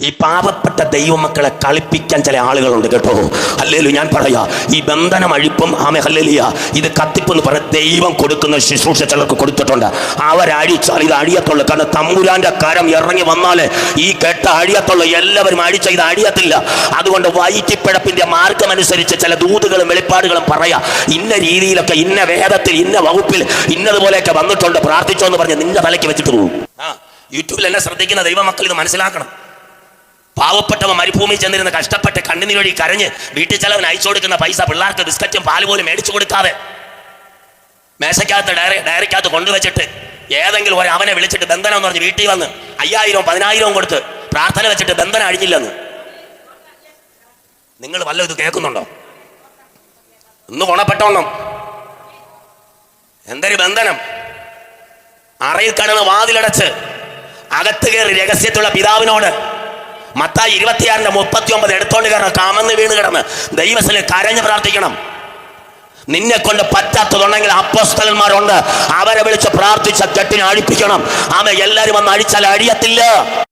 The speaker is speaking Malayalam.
ഈ പാവപ്പെട്ട ദൈവമക്കളെ കളിപ്പിക്കാൻ ചില ആളുകളുണ്ട് കേട്ടോ. അല്ലേലു ഞാൻ പറയാ ഈ ബന്ധനം അഴിപ്പും ആമെ ഹല്ലേലിയ ഇത് കത്തിപ്പെന്ന് പറഞ്ഞ ദൈവം കൊടുക്കുന്ന ശുശ്രൂഷ ചിലർക്ക് കൊടുത്തിട്ടുണ്ട്. അവരഴിച്ചാൽ ഇത് അഴിയത്തുള്ളു കാരണം തമ്പുരാന്റെ കരം ഇറങ്ങി വന്നാൽ ഈ കെട്ട അഴിയത്തുള്ളു എല്ലാവരും അഴിച്ച ഇത് അഴിയത്തില്ല അതുകൊണ്ട് വൈറ്റിപ്പിഴപ്പിന്റെ മാർഗമനുസരിച്ച് ചില ദൂതുകളും വെളിപ്പാടുകളും പറയാ. ഇന്ന രീതിയിലൊക്കെ ഇന്ന വേദത്തിൽ ഇന്ന വകുപ്പിൽ ഇന്നതുപോലെയൊക്കെ വന്നിട്ടുണ്ട്. പ്രാർത്ഥിച്ചോ എന്ന് പറഞ്ഞ് നിന്റെ തലയ്ക്ക് വെച്ചിട്ട് പോകും ആ യൂട്യൂബിൽ എന്നെ ശ്രദ്ധിക്കുന്ന ദൈവമക്കൾ ഇത് മനസ്സിലാക്കണം. പാവപ്പെട്ടവൻ മരുഭൂമി ചെന്നിരുന്ന് കഷ്ടപ്പെട്ട് കണ്ണിന് വഴി കരഞ്ഞ് വീട്ടിൽ ചെലവൻ അയച്ചു കൊടുക്കുന്ന പൈസ പിള്ളേർക്ക് ബിസ്ക്കറ്റും പാൽ പോലും മേടിച്ചു കൊടുക്കാതെ മേശക്കകത്ത് ഡയറി ഡയറിക്കകത്ത് കൊണ്ടുവച്ചിട്ട് ഏതെങ്കിലും ഒരു അവനെ വിളിച്ചിട്ട് ബന്ധനം എന്ന് പറഞ്ഞ് വീട്ടിൽ വന്ന് അയ്യായിരവും പതിനായിരവും കൊടുത്ത് പ്രാർത്ഥന വെച്ചിട്ട് ബന്ധനം അഴിഞ്ഞില്ലെന്ന്. നിങ്ങൾ വല്ല ഇത് കേൾക്കുന്നുണ്ടോ? ഒന്ന് ഗുണപ്പെട്ടോണം എന്തൊരു ബന്ധനം. അറയിൽ കടന്ന് വാതിലടച്ച് അകത്ത് കയറി രഹസ്യത്തുള്ള പിതാവിനോട് മത്തായി ഇരുപത്തിയാറിന്റെ മുപ്പത്തി ഒമ്പത് എടുത്തോണ്ട് കയറണം കാമന്ന് വീണ് കിടന്ന്. ദൈവത്തിൽ കരഞ്ഞ് പ്രാർത്ഥിക്കണം. നിന്നെ കൊണ്ട് പറ്റാത്തതുണ്ടെങ്കിൽ അപ്പോസ്തലന്മാരുണ്ട്. അവരെ വിളിച്ച് പ്രാർത്ഥിച്ച കെട്ടിനെ അഴിപ്പിക്കണം ആമ എല്ലാരും വന്ന് അഴിച്ചാൽ അഴിയത്തില്ല